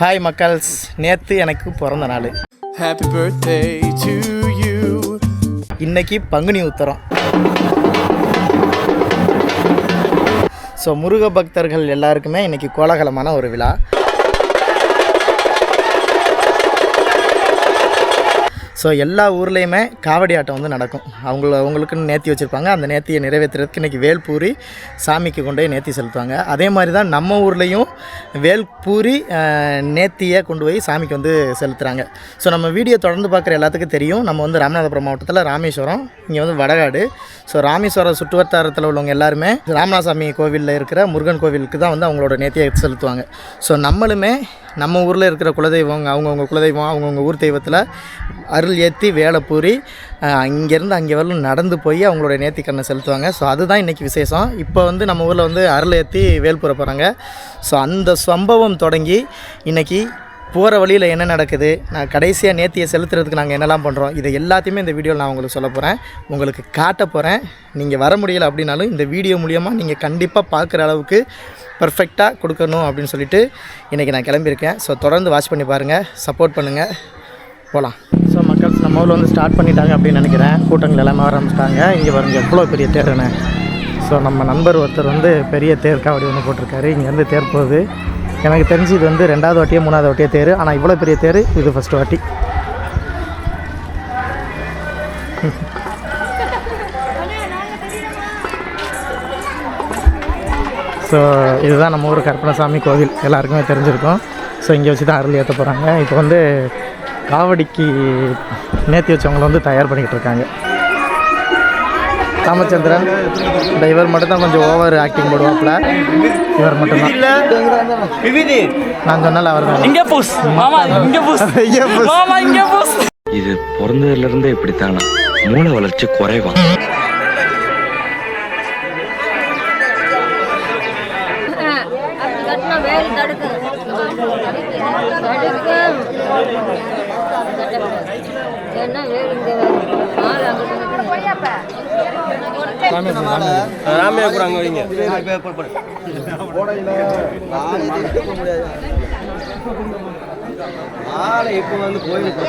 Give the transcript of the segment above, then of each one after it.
Hi மக்கள்ஸ். நேற்று எனக்கு பிறந்த நாள். Happy birthday to you. இன்னைக்கு பங்குனி உத்தரம். ஸோ முருக பக்தர்கள் எல்லாருக்குமே இன்னைக்கு கோலாகலமான ஒரு விழா. ஸோ எல்லா ஊர்லேயுமே காவடி ஆட்டம் வந்து நடக்கும். அவங்கள அவங்களுக்குன்னு நேர்த்தி வச்சுருப்பாங்க. அந்த நேர்த்தியை நிறைவேற்றுறதுக்கு இன்றைக்கி வேல்பூரி சாமிக்கு கொண்டு போய் நேர்த்தி செலுத்துவாங்க. அதே மாதிரி தான் நம்ம ஊர்லேயும் வேல்பூரி நேர்த்தியை கொண்டு போய் சாமிக்கு வந்து செலுத்துகிறாங்க ஸோ நம்ம வீடியோ தொடர்ந்து பார்க்குற எல்லாத்துக்கும் தெரியும். நம்ம வந்து ராமநாதபுரம் மாவட்டத்தில் ராமேஸ்வரம் இங்கே வந்து வடகாடு. ஸோ ராமேஸ்வரம் சுற்றுவட்டாரத்தில் உள்ளவங்க எல்லாருமே ராமநாதசாமி கோவிலில் இருக்கிற முருகன் கோவிலுக்கு தான் வந்து அவங்களோட நேர்த்தியை செலுத்துவாங்க. ஸோ நம்மளுமே நம்ம ஊரில் இருக்கிற குலதெய்வம் அவங்கவுங்க குலதெய்வம் அவங்கவுங்க ஊர் தெய்வத்தில் அருள் ஏற்றி வேலை பூரி இங்கேருந்து அங்கே வரலும் நடந்து போய் அவங்களோட நேர்த்திக்கண்ணை செலுத்துவாங்க. ஸோ அதுதான் இன்றைக்கி விசேஷம். இப்போ வந்து நம்ம ஊரில் வந்து அருள் ஏற்றி வேல்புற போகிறாங்க ஸோ அந்த சம்பவம் தொடங்கி இன்றைக்கி போகிற வழியில் என்ன நடக்குது? நான் கடைசியாக நேத்தியை செலுத்துறதுக்கு நாங்கள் என்னெல்லாம் பண்ணுறோம் இதை எல்லாத்தையுமே இந்த வீடியோவில் நான் உங்களுக்கு சொல்ல போகிறேன் உங்களுக்கு காட்ட போகிறேன் நீங்கள் வர முடியல அப்படின்னாலும் இந்த வீடியோ மூலியமாக நீங்கள் கண்டிப்பாக பார்க்குற அளவுக்கு பர்ஃபெக்டாக கொடுக்கணும் அப்படின்னு சொல்லிட்டு இன்றைக்கி நான் கிளம்பியிருக்கேன். ஸோ தொடர்ந்து வாட்ச் பண்ணி பாருங்கள் சப்போர்ட் பண்ணுங்கள் போகலாம் ஸோ மக்கள் நம்ம ஊரில் வந்து ஸ்டார்ட் பண்ணிட்டாங்க அப்படின்னு நினைக்கிறேன். கூட்டங்கள் எல்லாமே ஆரம்பிச்சிட்டாங்க. இங்கே வரங்க எவ்வளோ பெரிய தேருன்னு. ஸோ நம்ம நண்பர் ஒருத்தர் வந்து பெரிய தேர் காவடி ஒன்று போட்டிருக்காரு. இங்கேருந்து தேர் போகுது எனக்கு தெரிஞ்சு இது வந்து ரெண்டாவது வாட்டியே மூணாவது வாட்டியே தேர். ஆனால் இவ்வளோ பெரிய தேர் இது ஃபஸ்ட்டு வாட்டி. ஸோ இதுதான் நம்ம ஊர் கற்பனசாமி கோவில். எல்லாருக்குமே தெரிஞ்சிருக்கும். ஸோ இங்கே வச்சு தான் அருள் ஏற்ற போகிறாங்க இப்போ வந்து காவடிக்கு நேர்த்தி வச்சவங்களை வந்து தயார் பண்ணிக்கிட்டு இருக்காங்க. ராமச்சந்திரன். இந்த இவர் மட்டும் தான் கொஞ்சம் ஓவர் ஆக்டிங் போடுவாப்புல. இவர் மட்டும்தான். நான் சொன்னால அவர் தான். இங்க பூஸ் மாமா இங்க பூஸ் மாமா இங்க பூஸ் இது பிறந்ததுல இருந்தே இப்படித்தானா? மூளை வளர்ச்சி குறைவா? ராமையா கூட அங்கே வைங்க. ஆளை இப்போ வந்து கோயிலுக்கு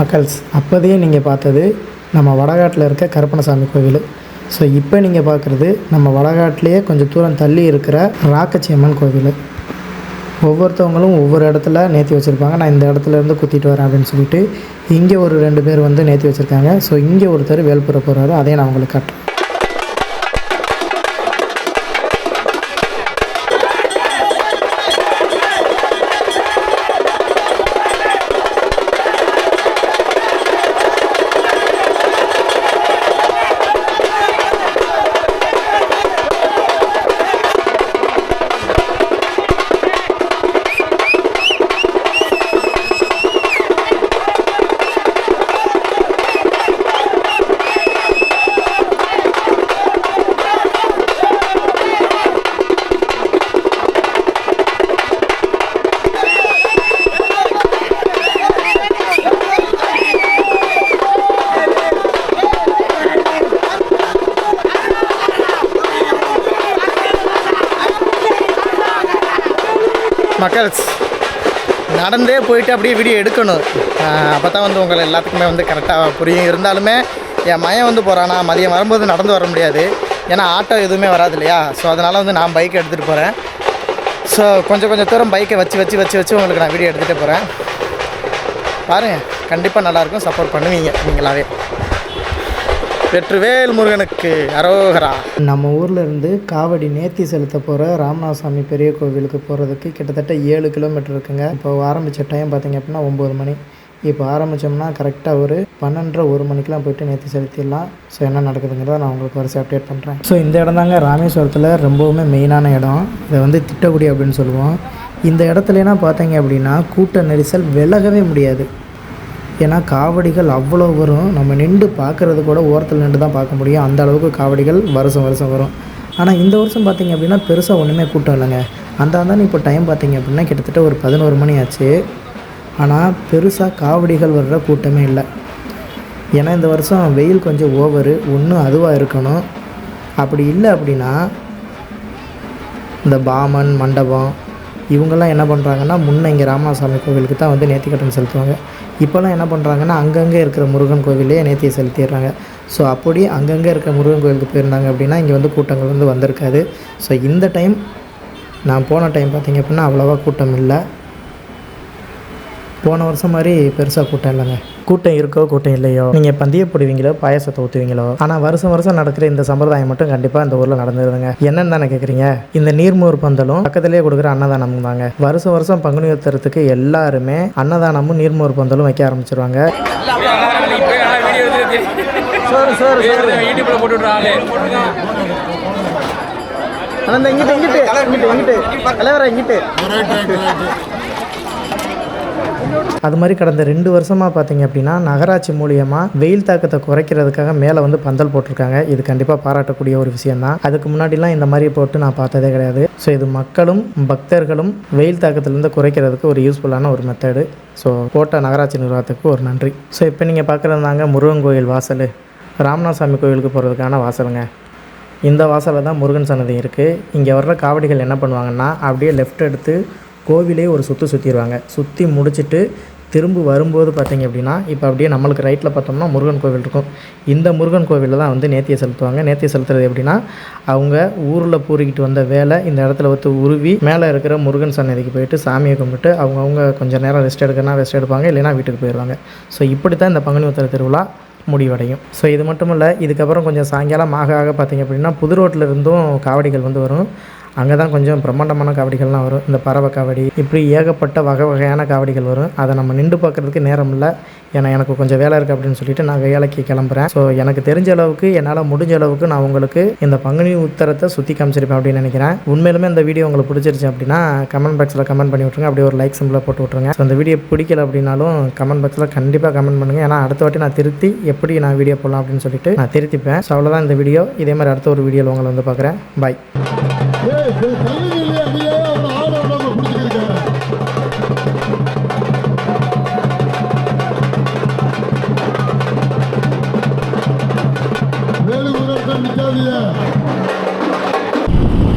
மக்கள்ஸ் அப்போதையே நீங்கள் பார்த்தது நம்ம வடகாட்டில் இருக்க கருப்பணசாமி கோவில். ஸோ இப்போ நீங்கள் பார்க்குறது நம்ம வடகாட்டிலேயே கொஞ்சம் தூரம் தள்ளி இருக்கிற ராக்கச்சியம்மன் கோவில். ஒவ்வொருத்தவங்களும் ஒவ்வொரு இடத்துல நேர்த்தி வச்சுருப்பாங்க. நான் இந்த இடத்துல இருந்து குத்திட்டு வரேன் அப்படின்னு சொல்லிட்டு இங்கே ஒரு ரெண்டு பேர் வந்து நேர்த்தி வச்சுருக்காங்க. ஸோ இங்கே ஒருத்தர் வேல்புற போகிறாரு அதையும் நான் உங்களுக்கு காட்டுறேன். மக்கள்ஸ் நடந்தே போயிட்டு அப்படியே வீடியோ எடுக்கணும். அப்போ தான் வந்து உங்களை எல்லாத்துக்குமே வந்து கரெக்டாக புரியும். இருந்தாலுமே என் மயம் வந்து போகிறானா மதியம் வரும்போது நடந்து வர முடியாது. ஏன்னா ஆட்டோ எதுவுமே வராது இல்லையா? ஸோ அதனால் வந்து நான் பைக் எடுத்துகிட்டு போகிறேன் ஸோ கொஞ்சம் கொஞ்சம் தூரம் பைக்கை வச்சு வச்சு வச்சு வச்சு உங்களுக்கு நான் வீடியோ எடுத்துகிட்டு போகிறேன் பாருங்கள் கண்டிப்பாக நல்லாயிருக்கும் சப்போர்ட் பண்ணுவீங்க நீங்களாவே. வெற்றுவேல் முருகனுக்கு அரோகரா. நம்ம ஊரில் இருந்து காவடி நேர்த்தி செலுத்த போகிற ராமநாதசாமி பெரிய கோவிலுக்கு போகிறதுக்கு கிட்டத்தட்ட ஏழு கிலோமீட்டர் இருக்குங்க. இப்போ ஆரம்பித்த டைம் பார்த்தீங்க அப்படின்னா ஒம்பது மணி. இப்போ ஆரம்பித்தோம்னா கரெக்டாக ஒரு பன்னெண்டரை ஒரு மணிக்கெலாம் போயிட்டு நேர்த்தி செலுத்திடலாம். ஸோ என்ன நடக்குதுங்கிறத நான் உங்களுக்கு வரிசை அப்டேட் பண்ணுறேன் ஸோ இந்த இடம் தாங்க ராமேஸ்வரத்தில் ரொம்பவுமே மெயினான இடம். இதை வந்து திட்டக்குடி அப்படின்னு சொல்லுவோம். இந்த இடத்துலனா பார்த்தீங்க அப்படின்னா கூட்ட நெரிசல் விலகவே முடியாது. ஏன்னா காவடிகள் அவ்வளோ வரும். நம்ம நின்று பார்க்குறது கூட ஓரத்தில் நின்று தான் பார்க்க முடியும். அந்த அளவுக்கு காவடிகள் வருஷம் வருஷம் வரும். ஆனால் இந்த வருஷம் பார்த்திங்க அப்படின்னா பெருசாக ஒன்றுமே கூட்டம் இல்லைங்க. அந்த தான் இப்போ டைம் பார்த்தீங்க அப்படின்னா கிட்டத்தட்ட ஒரு பதினோரு மணி ஆச்சு. ஆனால் பெருசாக காவடிகள் வர்ற கூட்டமே இல்லை. ஏன்னா இந்த வருஷம் வெயில் கொஞ்சம் ஓவரு ஒன்றும் அதுவாக இருக்கணும். அப்படி இல்லை அப்படின்னா இந்த பாமன் மண்டபம் இவங்கெல்லாம் என்ன பண்ணுறாங்கன்னா முன்ன இங்கே ராமநாதசாமி கோவிலுக்கு தான் வந்து நேர்த்திக்கடன் செலுத்துவாங்க. இப்போல்லாம் என்ன பண்ணுறாங்கன்னா அங்கங்கே இருக்கிற முருகன் கோவிலே நேர்த்தியை செலுத்திடுறாங்க. ஸோ அப்படி அங்கங்கே இருக்கிற முருகன் கோவிலுக்கு போயிருந்தாங்க அப்படின்னா இங்கே வந்து கூட்டங்கள் வந்து வந்திருக்காது. ஸோ இந்த டைம் நான் போன டைம் பார்த்திங்க அப்படின்னா அவ்வளோவா கூட்டம் இல்லை. போன வருஷம் மாதிரி பெருசாக கூட்டம் இல்லைங்க. கூட்டம் இருக்கோ கூட்டம் இல்லையோ? நீங்கள் பந்தய போடுவீங்களோ பாயசத்தை ஊற்றுவீங்களோ ஆனால் வருஷம் வருஷம் நடக்கிற இந்த சம்பிரதாயம் மட்டும் கண்டிப்பாக இந்த ஊரில் நடந்துருதுங்க. என்னன்னு தானே கேட்குறீங்க இந்த நீர்மோர் பந்தலும் பக்கத்துலேயே கொடுக்குற அன்னதானமும் தாங்க. வருஷம் வருஷம் பங்குனி உத்தரத்துக்கு எல்லாருமே அன்னதானமும் நீர்மோர் பந்தலும் வைக்க ஆரம்பிச்சிருவாங்க. இங்கிட்டு இங்கிட்டு இங்கிட்டு இங்கிட்டு. தலைவரா இங்கிட்டு. அது மாதிரி கடந்த ரெண்டு வருஷமாக பார்த்தீங்க அப்படின்னா நகராட்சி மூலியமாக வெயில் தாக்கத்தை குறைக்கிறதுக்காக மேலே வந்து பந்தல் போட்டிருக்காங்க. இது கண்டிப்பாக பாராட்டக்கூடிய ஒரு விஷயம்தான். அதுக்கு முன்னாடிலாம் இந்த மாதிரி போட்டு நான் பார்த்ததே கிடையாது. ஸோ இது மக்களும் பக்தர்களும் வெயில் தாக்கத்திலேருந்து குறைக்கிறதுக்கு ஒரு யூஸ்ஃபுல்லான ஒரு மெத்தடு ஸோ கோட்டை நகராட்சி நிர்வாகத்துக்கு ஒரு நன்றி. ஸோ இப்போ நீங்கள் பார்க்குறதாங்க முருகன் கோயில் வாசல். ராமநாதசாமி கோயிலுக்கு போகிறதுக்கான வாசலுங்க. இந்த வாசலில் தான் முருகன் சன்னதி இருக்குது இங்கே வர்ற காவடிகள் என்ன பண்ணுவாங்கன்னா அப்படியே லெஃப்ட் எடுத்து கோவிலே ஒரு சுற்று சுற்றிடுவாங்க சுற்றி முடிச்சுட்டு திரும்ப வரும்போது பார்த்தீங்க அப்படின்னா இப்போ அப்படியே நம்மளுக்கு ரைட்டில் பார்த்தோம்னா முருகன் கோவில் இருக்கும். இந்த முருகன் கோவிலில் தான் வந்து நேத்தியை செலுத்துவாங்க. நேத்தியை செலுத்துறது எப்படின்னா அவங்க ஊரில் பூரிக்கிட்டு வந்த வேலை இந்த இடத்துல வந்து உருவி மேலே இருக்கிற முருகன் சன்னதிக்கு போயிட்டு சாமியை கும்பிட்டு அவங்கவுங்க கொஞ்சம் நேரம் ரெஸ்ட் எடுக்கனா ரெஸ்ட் எடுப்பாங்க இல்லைனா வீட்டுக்கு போயிடுவாங்க. ஸோ இப்படி தான் இந்த பங்குனி உத்தர திருவிழா முடிவடையும். ஸோ இது மட்டும் இல்லை இதுக்கப்புறம் கொஞ்சம் சாயங்காலம் ஆக ஆக பார்த்தீங்க அப்படின்னா புது ரோட்டில் இருந்தும் காவடிகள் வந்து வரும். அங்கே தான் கொஞ்சம் பிரம்மாண்டமான காவடிகள்லாம் வரும். இந்த பறவை காவடி இப்படி ஏகப்பட்ட வகை வகையான காவடிகள் வரும். அதை நம்ம நின்று பார்க்குறதுக்கு நேரம் இல்லை. ஏன்னா எனக்கு கொஞ்சம் வேலை இருக்குது அப்படின்னு சொல்லிட்டு நான் வேலைக்கு கிளம்புறேன். ஸோ எனக்கு தெரிஞ்ச அளவுக்கு என்னால் முடிஞ்ச அளவுக்கு நான் உங்களுக்கு இந்த பங்குனி உத்தரத்தை சுற்றி காமிச்சிருப்பேன் அப்படின்னு நினைக்கிறேன். உண்மையிலுமே இந்த வீடியோ உங்களுக்கு பிடிச்சிருச்சு அப்படின்னா கமெண்ட் பாக்ஸில் கமெண்ட் பண்ணி விட்ருங்க அப்படியே ஒரு லைக் சிம்பிளாக போட்டு விட்ருங்க ஸோ அந்த வீடியோ பிடிக்கல அப்படின்னாலும் கமெண்ட் பாக்ஸில் கண்டிப்பாக கமெண்ட் பண்ணுங்கள் ஏன்னா அடுத்த வாட்டி நான் திருத்தி எப்படி நான் வீடியோ போடலாம் அப்படின்னு சொல்லிட்டு நான் திருத்திப்பேன். ஸோ அவ்வளோதான் இந்த வீடியோ. இதே மாதிரி அடுத்த ஒரு வீடியோவில் உங்களை வந்து பார்க்குறேன். பாய்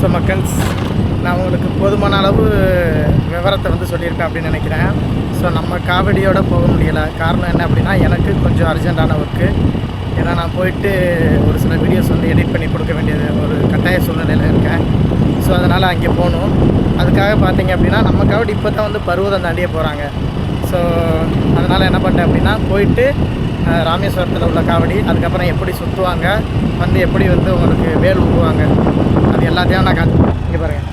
ஸோ மக்கள்ஸ் நான் உங்களுக்கு போதுமான அளவு விவரத்தை வந்து சொல்லியிருக்கேன் அப்படின்னு நினைக்கிறேன். ஸோ நம்ம காவடியோடு போக முடியலை. காரணம் என்ன அப்படின்னா எனக்கு கொஞ்சம் அர்ஜென்ட்டான ஒர்க்கு. ஏன்னா நான் போயிட்டு ஒரு சில வீடியோஸ் வந்து எடிட் பண்ணி கொடுக்க வேண்டியது ஒரு கட்டாய சூழ்நிலையில் இருக்கேன். ஸோ அதனால் அங்கே போகணும் அதுக்காக பார்த்தீங்க அப்படின்னா நம்ம காவடி இப்போ தான் வந்து பருவதம் தாண்டியே போகிறாங்க ஸோ அதனால் என்ன பண்ணேன் அப்படின்னா போயிட்டு ராமேஸ்வரத்தில் உள்ள காவடி அதுக்கப்புறம் எப்படி சுற்றுவாங்க வந்து எப்படி வந்து உங்களுக்கு வேல் ஊக்குவாங்க அது எல்லாத்தையும் நான் காத்து இங்கே பாருங்கள்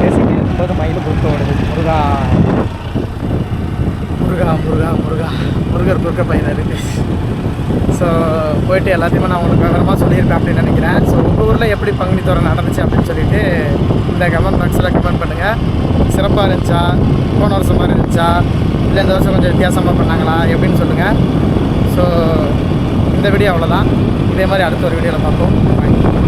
பேசிக்கிட்டு இருக்கும்போது மயில் குறுக்க ஓடுது. முருகா. முருகா முருகா முருகா. முருகர் குறுக்க பயிலாக இருக்குது ஸோ போயிட்டு எல்லாத்தையுமே நான் உங்களுக்கு விவரமாக சொல்லியிருப்பேன் அப்படின்னு நினைக்கிறேன். ஸோ உங்கள் ஊரில் எப்படி பங்குனி தோறம் நடந்துச்சு அப்படின்னு சொல்லிட்டு இந்த கமெண்ட் பாக்ஸில் கமெண்ட் பண்ணுங்கள் சிறப்பாக இருந்துச்சா? போன வருஷம் மாதிரி இருந்துச்சா? இல்லை இந்த வருஷம் கொஞ்சம் வித்தியாசமாக பண்ணாங்களா? எப்படின்னு சொல்லுங்கள் ஸோ இந்த வீடியோ அவ்வளோதான் இதே மாதிரி அடுத்த ஒரு வீடியோவில் பார்ப்போம். Bye.